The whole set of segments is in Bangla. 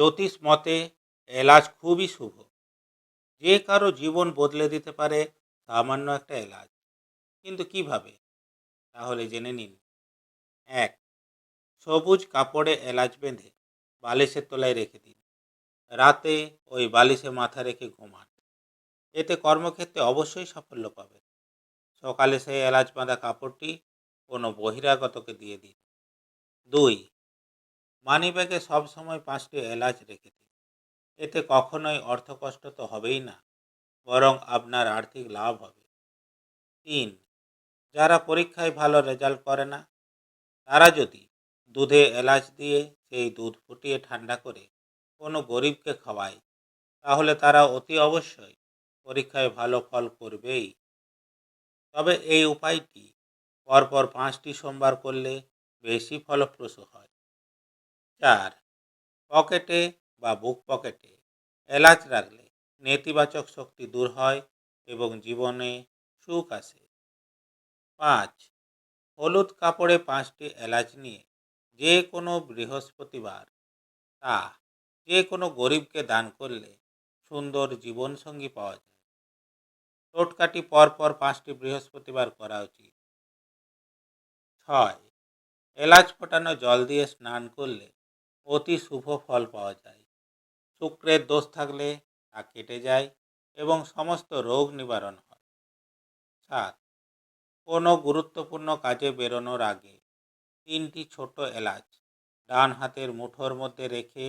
জ্যোতিষ মতে এলাচ খুবই শুভ। যে কারও জীবন বদলে দিতে পারে সামান্য একটা এলাচ কিন্তু কীভাবে? তাহলে জেনে নিন। এক, সবুজ কাপড়ে এলাচ বেঁধে বালিশের তলায় রেখে দিন। রাতে ওই বালিশে মাথা রেখে ঘুমান। এতে কর্মক্ষেত্রে অবশ্যই সাফল্য পাবেন। সকালে সেই এলাচ বাঁধা কাপড়টি কোনো বহিরাগতকে দিয়ে দিন। দুই মানিব্যাগে সবসময় পাঁচটি এলাচ রেখে দিন। এতে কখনোই অর্থকষ্ট তো হবেই না, বরং আপনার আর্থিক লাভ হবে। তিন, যারা পরীক্ষায় ভালো রেজাল্ট করে না, তারা যদি দুধে এলাচ দিয়ে সেই দুধ ফুটিয়ে ঠান্ডা করে কোনো গরিবকে খাওয়ায়, তাহলে তারা অতি অবশ্যই পরীক্ষায় ভালো ফল করবেই। তবে এই উপায়টি পরপর পাঁচটি সোমবার করলে বেশি ফলপ্রসূ হয়। চার পকেটে বা বুক পকেটে এলাচ রাখলে নেতিবাচক শক্তি দূর হয় এবং জীবনে সুখ আসে। পাঁচ, হলুদ কাপড়ে পাঁচটি এলাচ নিয়ে যে কোনো বৃহস্পতিবার তা যে কোনো গরিবকে দান করলে সুন্দর জীবনসঙ্গী পাওয়া যায়। টোটকাটি পরপর পাঁচটি বৃহস্পতিবার করা উচিত। ছয়, এলাচ ফোটানো জল দিয়ে স্নান করলে অতি শুভ ফল পাওয়া যায়। শুক্রের দোষ থাকলে তা কেটে যায় এবং সমস্ত রোগ নিবারণ হয়। সাত, কোনো গুরুত্বপূর্ণ কাজে বেরোনোর আগে তিনটি ছোট এলাচ ডান হাতের মুঠোর মধ্যে রেখে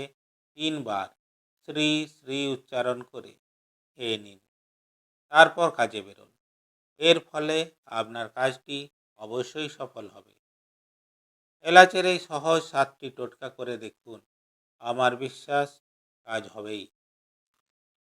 তিনবার শ্রী শ্রী উচ্চারণ করে খেয়ে নিন। তারপর কাজে বেরোন। এর ফলে আপনার কাজটি অবশ্যই সফল হবে। এলাচের এই সহজ সাতটি টোটকা করে দেখুন। আমার বিশ্বাস কাজ হবেই।